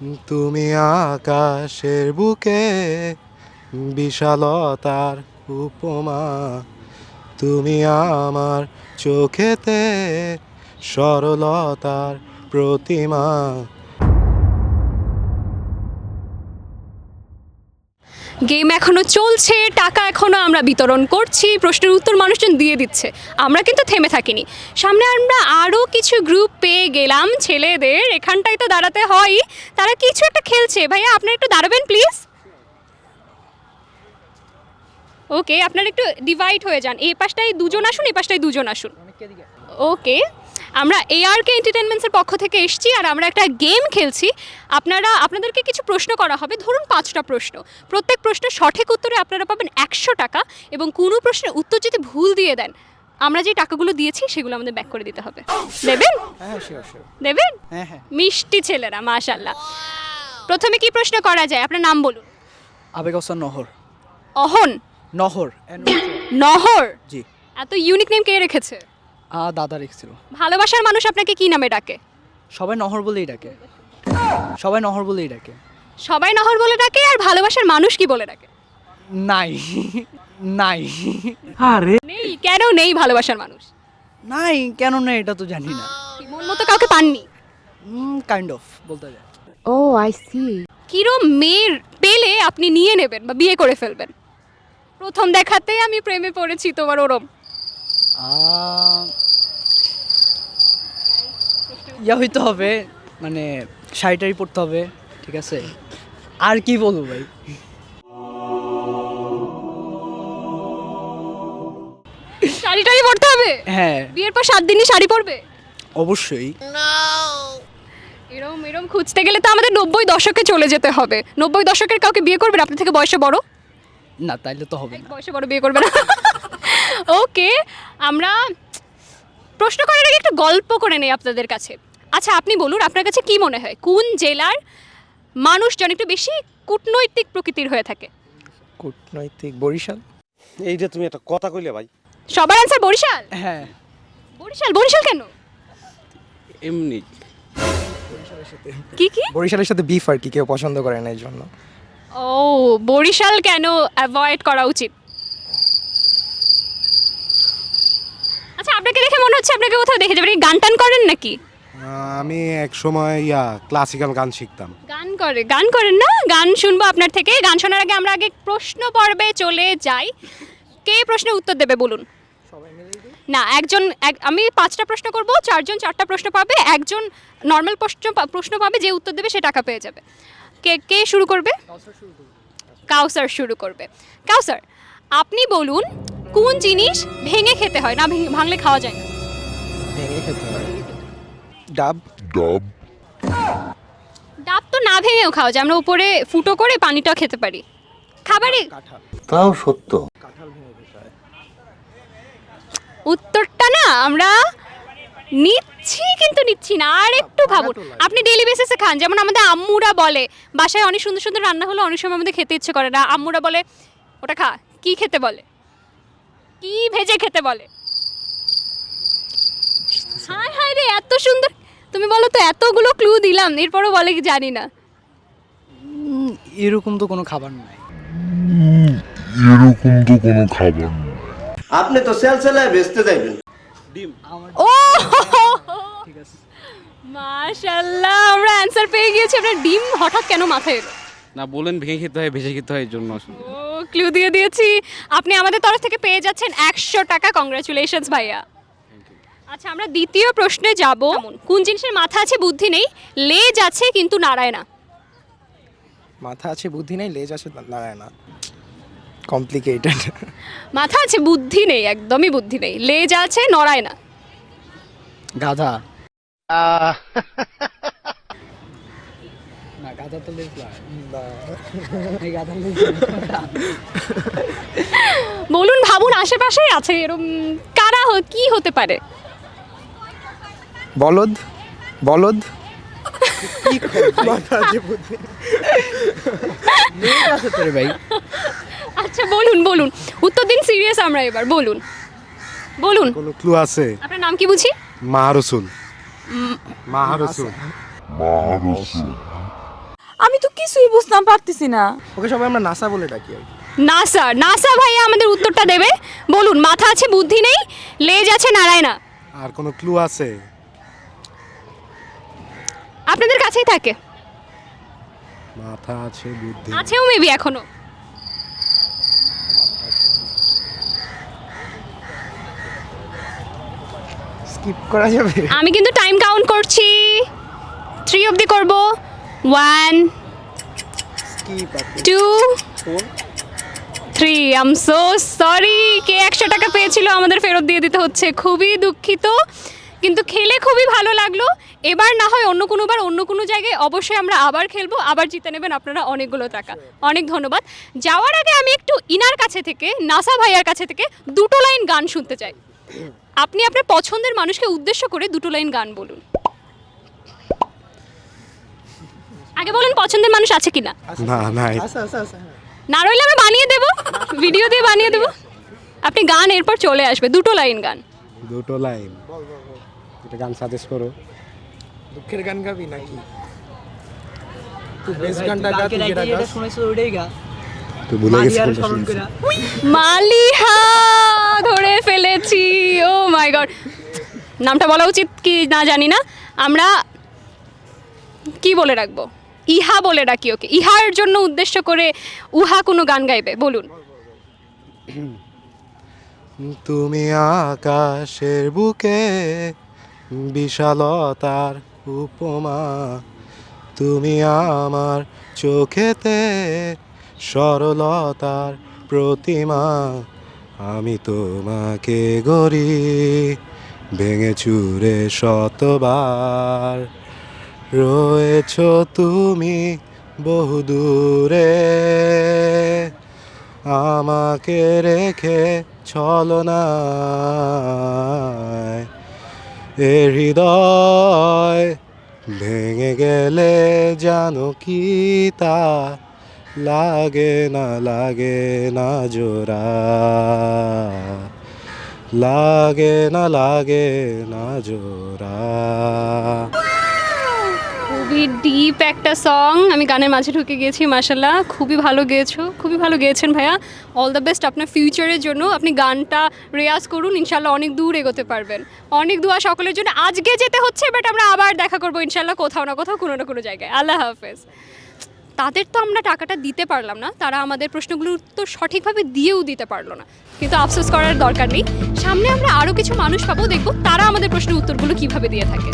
তুমি আকাশের বুকে বিশালতার উপমা। তুমি আমার চোখেতে সরলতার প্রতিমা। গেম এখনও চলছে টাকা এখনও আমরা বিতরণ করছি। প্রশ্নের উত্তর মানুষজন দিয়ে দিচ্ছে। আমরা কিন্তু থেমে থাকিনি। সামনে আমরা আরও কিছু গ্রুপ পেয়ে গেলাম ছেলেদের। এখানটায় তো দাঁড়াতে হয়। তারা কিছু একটা খেলছে। ভাইয়া আপনারা একটু দাঁড়াবেন প্লিজ ওকে আপনারা একটু ডিভাইড হয়ে যান। এই পাশটায় দুজন আসুন এই পাশটায় দুজন আসুন। ওকে আমরা এআরকে এন্টারটেনমেন্টসের পক্ষ থেকে এসেছি আর আমরা একটা গেম খেলছি। আপনারা আপনাদেরকে কিছু প্রশ্ন করা হবে। ধরুন পাঁচটা প্রশ্ন। প্রত্যেক প্রশ্নের সঠিক উত্তরে আপনারা পাবেন একশো টাকা এবং কোনো প্রশ্নের উত্তর যদি ভুল দিয়ে দেন আমরা যে টাকাগুলো দিয়েছি সেগুলো আমাদের ব্যাক করে দিতে হবে। দেবেন? হ্যাঁ দেবেন? হ্যাঁ হ্যাঁ। মিষ্টি ছেলেরা মাশাল্লাহ প্রথমে কি প্রশ্ন করা যায়? আপনার নাম বলুন। আবেগ হোসেন নহর। অহন। নহর নহর? জি। এত ইউনিক নেম কে রেখেছে? দাদা রেখেছিল। ভালোবাসার মানুষ আপনাকে কি নামে ডাকে? সবাই নহর বলেই ডাকে। সবাই নহর বলেই ডাকে। সবাই নহর বলে ডাকে আর ভালোবাসার মানুষ কি বলে ডাকে? নাই। নাই। আরে। নেই? কেন নেই ভালোবাসার মানুষ? নাই কেন না এটা তো জানি না। মন মতো কাউকে পাননি? কাইন্ড অফ বলতে যায়। Oh, I see. কিরম মেয়ের পেলে আপনি নিয়ে নেবেন বা বিয়ে করে ফেলবেন? প্রথম দেখাতেই আমি প্রেমে পড়েছি তোমার ওরম। ইয়া হইতে হবে মানে শাড়িটারি পরতে হবে ঠিক আছে? আর কি বলব ভাই? শাড়ি টাড়ি পরতে হবে? হ্যাঁ। বিয়ের পর সাত দিনই শাড়ি পরবে? অবশ্যই। এরম এরম খুঁজতে গেলে তো আমাদের নব্বই দশকে চলে যেতে হবে। নব্বই দশকের কাউকে বিয়ে করবেন আপনি থেকে বয়সে বড়? না তাইলে তো হবে না। বয়সে বড় বিয়ে করবে না? ওকে আমরা প্রশ্ন করার আগে একটু গল্প করে নেই আপনাদের কাছে। আচ্ছা আপনি বলুন আপনার কাছে কি মনে হয়? কোন জেলার মানুষজন একটু বেশি কূটনৈতিক প্রকৃতির হয়ে থাকে? কূটনৈতিক বরিশাল? এইটা তুমি একটা কথা কইলে ভাই। সবার অ্যান্সার বরিশাল? হ্যাঁ। বরিশাল বরিশাল কেন? এমনি। কি কি? বরিশালের সাথে বিফ আর কি কেউ পছন্দ করে না এই জন্য। ও বরিশাল কেন অ্যাভয়েড করা উচিত আচ্ছা আপনাকে দেখে মনে হচ্ছে আপনাকে কোথাও দেখে যাবেন গান টান করেন নাকি? আমি এক সময় ইয়া ক্লাসিক্যাল গান শিখতাম। গান করে গান করেন না? গান শুনব আপনার থেকে। গান শোনার আগে আমরা আগে প্রশ্ন পর্বে চলে যাই। কে প্রশ্নের উত্তর দেবে বলুন? না একজন এক- আমি পাঁচটা প্রশ্ন করব চারজন চারটা প্রশ্ন পাবে। একজন নর্মাল প্রশ্ন প্রশ্ন পাবে যে উত্তর দেবে সে টাকা পেয়ে যাবে। কে কে শুরু করবে। কাউসার শুরু করবে। কাউসার আপনি বলুন কোন জিনিস ভেঙে খেতে হয়? না ভেঙে- ভাঙলে খাওয়া যায় না। ভেঙে খেতে হয়। ডাব? ডাব। তো না ভেঙেও খাওয়া যায় আমরা উপরে ফুটো করে পানিটাও খেতে পারি। খাবারে কাঁঠাল তাও সত্য। কাঁঠাল ভেঙে খেতে হয়। উত্তরটা না আমরা নিচ্ছি কিন্তু নিচ্ছি না আর একটু ভাবুন। আপনি ডেলি বেসিসে খান যেমন আমাদের আম্মুরা বলে বাসায় অনেক সুন্দর সুন্দর রান্না হলো অনেক সময় আমাদের খেতে ইচ্ছে করে না। আম্মুরা বলে ওটা খা। কি খেতে বলে? কি ভেজে খেতে বলে? হায় হায় রে এত সুন্দর। তুমি বলো তো এতগুলো ক্লু দিলাম এরপরও বলে কি জানি না। এরকম তো কোনো খাবার নাই। এরকম তো কোনো খাবার নেই। আপনি তো সেলসেলায় বেচতে যাইবেন। আমার ও! ঠিক আছে। মাশাল্লাহ আমরা অ্যান্সার পেয়ে গিয়েছি আপনার ডিম হঠাৎ কেন মাথায় এলো? না বলেন ভেঙে খেতে হয় ভেজে খেতে হয় এর জন্য ও ক্লু দিয়ে দিয়েছি। আপনি আমাদের তরফ থেকে পেয়ে যাচ্ছেন একশো টাকা কংগ্রাচুলেশনস ভাইয়া। আচ্ছা আমরা দ্বিতীয় প্রশ্নে যাব। কোন জিনিসের মাথা আছে বুদ্ধি নেই? লেজ আছে কিন্তু নাড়ায় না মাথা আছে বুদ্ধি নেই লেজ আছে দাঁড়ায় না কমপ্লিকেটেড মাথা আছে বুদ্ধি নেই একদমই বুদ্ধি নেই। লেজ আছে নড়ায় না গাধা না গাধা তো লেজ না। এই গাধা লেজ বলুন ভাবুন আশেপাশেই আছে এরম কারা হ- কি হতে পারে? বলদ বলদ। ভাই আচ্ছা বলুন বলুন। উত্তর দিন সিরিয়াস আমরা এবার বলুন। বলুন। কোনো ক্লু আছে? আপনার নাম কি বুঝি? মাহারসুল। মাহারসুল। মহারসুল। আমি তো কিছুই বুঝতাম পারতেছি না। ওকে সবাই আমরা নাসা বলে ডাকি আর। নাসা নাসা ভাইয়া আমাদের উত্তরটা দেবে। বলুন মাথা আছে বুদ্ধি নেই লেজ আছে নারায় না আর কোনো ক্লু আছে? আপনাদের কাছেই থাকে? মাথা আছে বুদ্ধি আছেও মেবি এখনও। স্কিপ করা যাবে? আমি কিন্তু টাইম কাউন্ট করছি। থ্রি অবধি করব। One two three um so sorry কে একশো টাকা পেয়েছিল আমাদের ফেরত দিয়ে দিতে হচ্ছে? খুবই দুঃখিত। কিন্তু খেলে খুবই ভালো লাগল। এবার না হয় অন্য কোনোবার অন্য কোনো জায়গায় অবশ্যই আমরা আবার খেলব আবার জিতে নেবেন আপনারা অনেকগুলো টাকা। অনেক ধন্যবাদ। যাওয়ার আগে আমি একটু ইনার কাছে থেকে নাসা ভাইয়ার কাছে থেকে দুটো লাইন গান শুনতে চাই। আপনি আপনার পছন্দের মানুষকে উদ্দেশ্য করে দুটো লাইন গান বলুন। আগে বলেন পছন্দের মানুষ আছে কিনা? না নাই আচ্ছা আচ্ছা আচ্ছা হ্যাঁ। না রইলে আমরা বানিয়ে দেবো ভিডিও দিয়ে বানিয়ে দেবো। আপনি গান এরপর চলে আসবে দুটো লাইন গান। দুটো লাইন। একটা গান সাজেস্ট করো। দুঃখের গান গাবি নাকি? তুই বেস্ট গানটা গা তুই যেটা গাস। শুনেছো ওটাই গা। তুই ভুলে গেছিস মারিয়ার কোনটা স্মরণ শুনছিস? কইরা মালিহা ধরে ফেলেছি ও মাই গড নামটা বলা উচিত কি না জানি না। আমরা কি বলে রাখব? ইহা বলে রাখি ওকে। ইহার জন্য উদ্দেশ্য করে উহা কোনো গান গাইবে বলুন। তুমি আকাশের বুকে বিশালতার উপমা। তুমি আমার চোখেতে সরলতার প্রতিমা। আমি তোমাকে গড়ি, ভেঙে চুরে শতবার। রয়েছ তুমি বহুদূরে আমাকে রেখে ছলনায় এ হৃদয় ভেঙে গেলে জানো কি তা? লাগে না লাগে না জোড়া। লাগে না লাগে না জোড়া। খুবই ডিপ একটা সং আমি গানের মাঝে ঢুকে গিয়েছি মাসাল্লাহ খুবই ভালো গেয়েছো, খুবই ভালো গেয়েছেন ভাইয়া। অল দ্য বেস্ট আপনার ফিউচারের জন্য। আপনি গানটা রেয়াজ করুন ইনশাল্লাহ অনেক দূর এগোতে পারবেন। অনেক দোয়া সকলের জন্য। আজকে যেতে হচ্ছে বাট আমরা আবার দেখা করব ইনশাল্লাহ কোথাও না কোথাও, কোনো না কোনো জায়গায়। আল্লাহ হাফেজ। তাদের তো আমরা টাকাটা দিতে পারলাম না। তারা আমাদের প্রশ্নগুলোর উত্তর সঠিকভাবে দিয়েও দিতে পারল না। কিন্তু আফসোস করার দরকার নেই। সামনে আমরা আরও কিছু মানুষ পাবো, দেখব তারা আমাদের প্রশ্নের উত্তরগুলো কীভাবে দিয়ে থাকে।